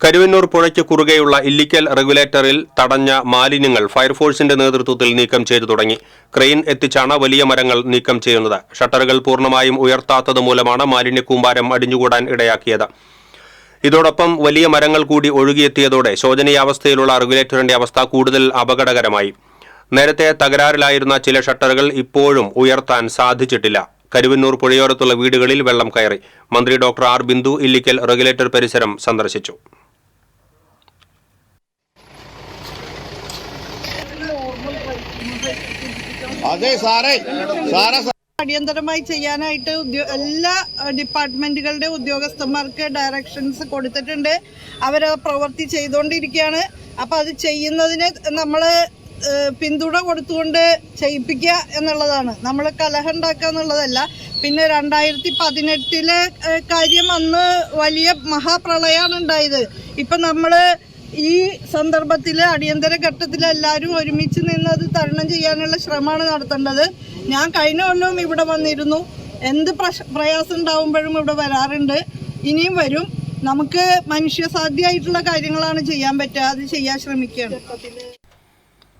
കരുവന്നൂർ പുഴയ്ക്ക് കുറുകെയുള്ള ഇല്ലിക്കൽ റെഗുലേറ്ററിൽ തടഞ്ഞ മാലിന്യങ്ങൾ ഫയർഫോഴ്സിന്റെ നേതൃത്വത്തിൽ നീക്കം ചെയ്തു തുടങ്ങി. ക്രെയിൻ എത്തിച്ചാണ് വലിയ മരങ്ങൾ നീക്കം ചെയ്യുന്നത്. ഷട്ടറുകൾ പൂർണമായും ഉയർത്താത്തത് മൂലമാണ് മാലിന്യ കൂമ്പാരം അടിഞ്ഞുകൂടാൻ ഇടയാക്കിയത്. ഇതോടൊപ്പം വലിയ മരങ്ങൾ കൂടി ഒഴുകിയെത്തിയതോടെ ശോചനീയാവസ്ഥയിലുള്ള റെഗുലേറ്ററിന്റെ അവസ്ഥ കൂടുതൽ അപകടകരമായി. നേരത്തെ തകരാറിലായിരുന്ന ചില ഷട്ടറുകൾ ഇപ്പോഴും ഉയർത്താൻ സാധിച്ചിട്ടില്ല. കരുവന്നൂർ പുഴയോരത്തുള്ള വീടുകളിൽ വെള്ളം കയറി. മന്ത്രി doctor R Bindu Illikkal regulator പരിസരം സന്ദർശിച്ചു. അതെ സാറേ. സാറേ അടിയന്തരമായി ചെയ്യാനായിട്ട് എല്ലാ ഡിപ്പാർട്ട്മെന്റുകളുടെ ഉദ്യോഗസ്ഥന്മാർക്ക് ഡയറക്ഷൻസ് കൊടുത്തിട്ടുണ്ട്. അവർ പ്രവൃത്തി ചെയ്തുകൊണ്ടിരിക്കുകയാണ്. അപ്പം അത് ചെയ്യുന്നതിന് നമ്മൾ പിന്തുണ കൊടുത്തുകൊണ്ട് ചെയ്യിപ്പിക്കുക എന്നുള്ളതാണ്. നമ്മൾ കലഹം ഉണ്ടാക്കുക എന്നുള്ളതല്ല. പിന്നെ രണ്ടായിരത്തി പതിനെട്ടിലെ കാര്യം അന്ന് വലിയ മഹാപ്രളയമാണ് ഉണ്ടായത്. ഇപ്പം നമ്മൾ ഈ സന്ദർഭത്തിൽ അടിയന്തര ഘട്ടത്തിൽ എല്ലാവരും ഒരുമിച്ച് നിന്ന് അത് തരണം ചെയ്യാനുള്ള ശ്രമമാണ് നടത്തേണ്ടത്. ഞാൻ കഴിഞ്ഞ കൊല്ലവും ഇവിടെ വന്നിരുന്നു. എന്ത് പ്രയാസം ഉണ്ടാവുമ്പോഴും ഇവിടെ വരാറുണ്ട്. ഇനിയും വരും. നമുക്ക് മനുഷ്യസാധ്യമായിട്ടുള്ള കാര്യങ്ങളാണ് ചെയ്യാൻ പറ്റുക. അത് ചെയ്യാൻ ശ്രമിക്കുകയാണ്.